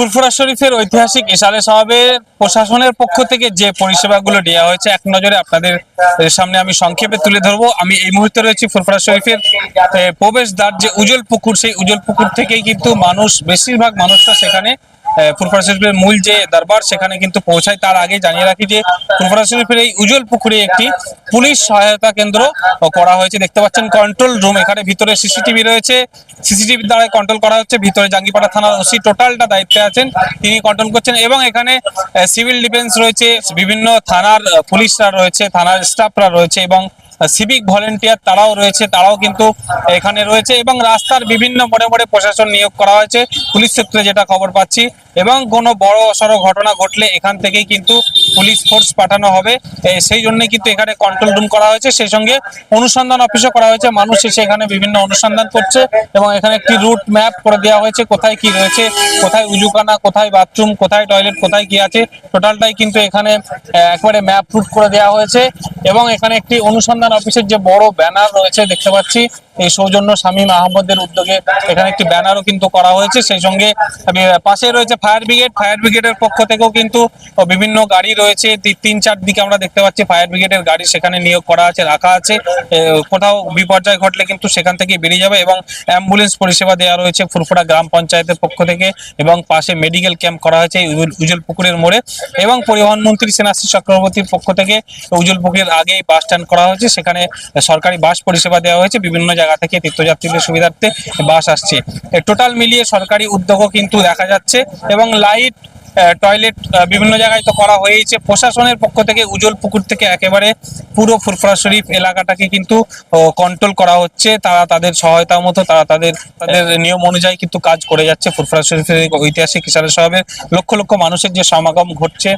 ফুরফুরা শরীফের ঐতিহাসিক ইশালে সাহাবের প্রশাসনের পক্ষ থেকে যে পরিষেবাগুলো দেওয়া হয়েছে, এক নজরে আপনাদের সামনে আমি সংক্ষেপে তুলে ধরবো। আমি এই মুহূর্তে রয়েছি ফুরফুরা শরীফের প্রবেশদ্বার, যে উজ্জ্বল পুকুর, সেই উজ্জ্বল পুকুর থেকেই কিন্তু মানুষ, বেশিরভাগ মানুষরা সেখানে ফুরফুরা শরীফের মূল যে দরবার, সেখানে কিন্তু পৌঁছায়। তার আগে জানিয়ে রাখি যে ফুরফুরা শরীফের এই উজ্জ্বল পুকুরে একটি পুলিশ সহায়তা কেন্দ্র করা হয়েছে। দেখতে পাচ্ছেন কন্ট্রোল রুম এখানে ভিতরে সিসিটিভি রয়েছে। সিসিটিভির দ্বারা কন্ট্রোল করা হচ্ছে। ভিতরে জাঙ্গিপাড়া থানার ওসি টোটালটা দায়িত্বে আছেন, তিনি কন্ট্রোল করছেন এবং এখানে সিভিল ডিফেন্স রয়েছে। বিভিন্ন থানার পুলিশরা রয়েছে, থানার স্টাফরা রয়েছে এবং সিভিক ভলেন্টিয়ার তারাও রয়েছে, তারাও কিন্তু এখানে রয়েছে এবং রাস্তার বিভিন্ন মোড়ে মোড়ে প্রশাসন নিয়োগ করা হয়েছে, পুলিশ সূত্রে যেটা খবর পাচ্ছি। এবং কোনো বড় সড়ো ঘটনা ঘটলে এখান থেকেই কিন্তু পুলিশ ফোর্স পাঠানো হবে। সেই জন্যই কিন্তু এখানে কন্ট্রোল রুম করা হয়েছে। সেই সঙ্গে অনুসন্ধান অফিসও করা হয়েছে। মানুষ এসে এখানে বিভিন্ন অনুসন্ধান করছে এবং এখানে একটি রুট ম্যাপ করে দেওয়া হয়েছে, কোথায় কি রয়েছে, কোথায় উজুকানা, কোথায় বাথরুম কোথায় টয়লেট কোথায় কি আছে। টোটালটাই কিন্তু এখানে একবারে ম্যাপ রুট করে দেওয়া হয়েছে এবং এখানে একটি অনুসন্ধান অফিসের যে বড় ব্যানার রয়েছে দেখতে পাচ্ছি। এই সৌজন্য শামীম আহমদের উদ্যোগে এখানে একটি ব্যানারও কিন্তু করা হয়েছে। সেই সঙ্গে পাশে রয়েছে ফায়ার ব্রিগেড। ফায়ার ব্রিগেডের পক্ষ থেকেও কিন্তু বিভিন্ন গাড়ি রয়েছে। তিন, চার দিকে আমরা দেখতে পাচ্ছি ফায়ার ব্রিগেডের গাড়ি সেখানে নিয়োগ করা আছে, রাখা আছে। কোথাও বিপর্যয় ঘটলে কিন্তু সেখান থেকে বেরিয়ে যাবে এবং অ্যাম্বুলেন্স পরিষেবা দেওয়া রয়েছে ফুরফুরা গ্রাম পঞ্চায়েতের পক্ষ থেকে এবং পাশে মেডিকেল ক্যাম্প করা হয়েছে উজ্জ্বল পুকুরের মোড়ে এবং পরিবহন মন্ত্রী সেনাশ্রী চক্রবর্তীর পক্ষ থেকে উজ্জ্বল পুকুরের আগেই বাস স্ট্যান্ড করা হয়েছে। সেখানে সরকারি বাস পরিষেবা দেওয়া হয়েছে। বিভিন্ন জায়গা থেকে তীর্থযাত্রীদের সুবিধার্থে বাস আসছে। টোটাল মিলিয়ে সরকারি উদ্যোগও কিন্তু দেখা যাচ্ছে এবং লাইট টয়লেট বিভিন্ন জায়গায় তো করা হয়েছে প্রশাসনের পক্ষ থেকে উজ্জ্বল পুকুর থেকে একেবারে পুরো ফুরফুরা শরীফ এলাকাটাকে কিন্তু কন্ট্রোল করা হচ্ছে। তারা তাদের সহায়তা মতো, তারা তাদের তাদের নিয়ম অনুযায়ী কিন্তু কাজ করে যাচ্ছে ফুরফুরা শরীফের ঐতিহাসিক ইশারা সাহেবের লক্ষ লক্ষ মানুষের যে সমাগম ঘটছে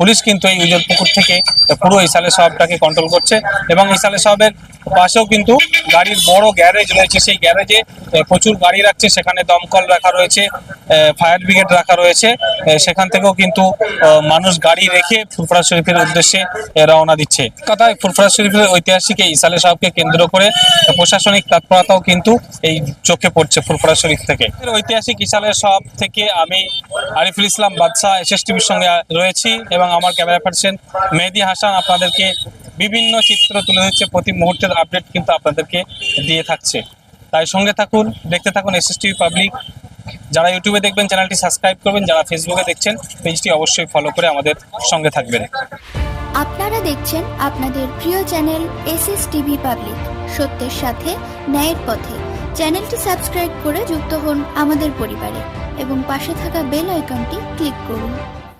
পুলিশ কিন্তু এই উজ্জ্বল পুকুর থেকে পুরো ইসালে সাহেবটাকে কন্ট্রোল করছে এবং ইসালে সাহেবের পাশেও কিন্তু গাড়ির বড় গ্যারেজ রয়েছে। সেই গ্যারেজে প্রচুর গাড়ি রাখছে। সেখানে দমকল রাখা রয়েছে ফায়ার ব্রিগেড রাখা রয়েছে। সেখান থেকেও কিন্তু মানুষ গাড়ি রেখে ফুরফুরা শরীফের উদ্দেশ্যে রওনা দিচ্ছে। কথায়, ফুরফুরা শরীফের ঐতিহাসিক এই ইসালে সাহেবকে কেন্দ্র করে প্রশাসনিক তৎপরতাও কিন্তু এই চোখে পড়ছে ফুরফুরা শরীফ থেকে। ঐতিহাসিক ইসালে সাহেব থেকে আমি আরিফুল ইসলাম বাদশাহ এস টিভির সঙ্গে রয়েছি এবং আমার ক্যামেরা পার্সন মেহেদি হাসান আপনাদেরকে বিভিন্ন চিত্র তুলে ধরছে, প্রতি মুহূর্তের আপডেট কিন্তু আপনাদেরকে দিয়ে থাকছে। তাই সঙ্গে থাকুন, দেখতে থাকুন এস পাবলিক যারা ইউটিউবে দেখবেন, চ্যানেলটি সাবস্ক্রাইব করবেন, যারা ফেসবুকে দেখছেন, পেজটি অবশ্যই ফলো করে আমাদের সঙ্গে থাকবেন। আপনারা দেখছেন আপনাদের প্রিয় চ্যানেল এস টিভি পাবলিক সত্যের সাথে, ন্যায়ের পথে। চ্যানেলটি সাবস্ক্রাইব করে যুক্ত হন আমাদের পরিবারে এবং পাশে থাকা বেল আইকনটি ক্লিক করুন।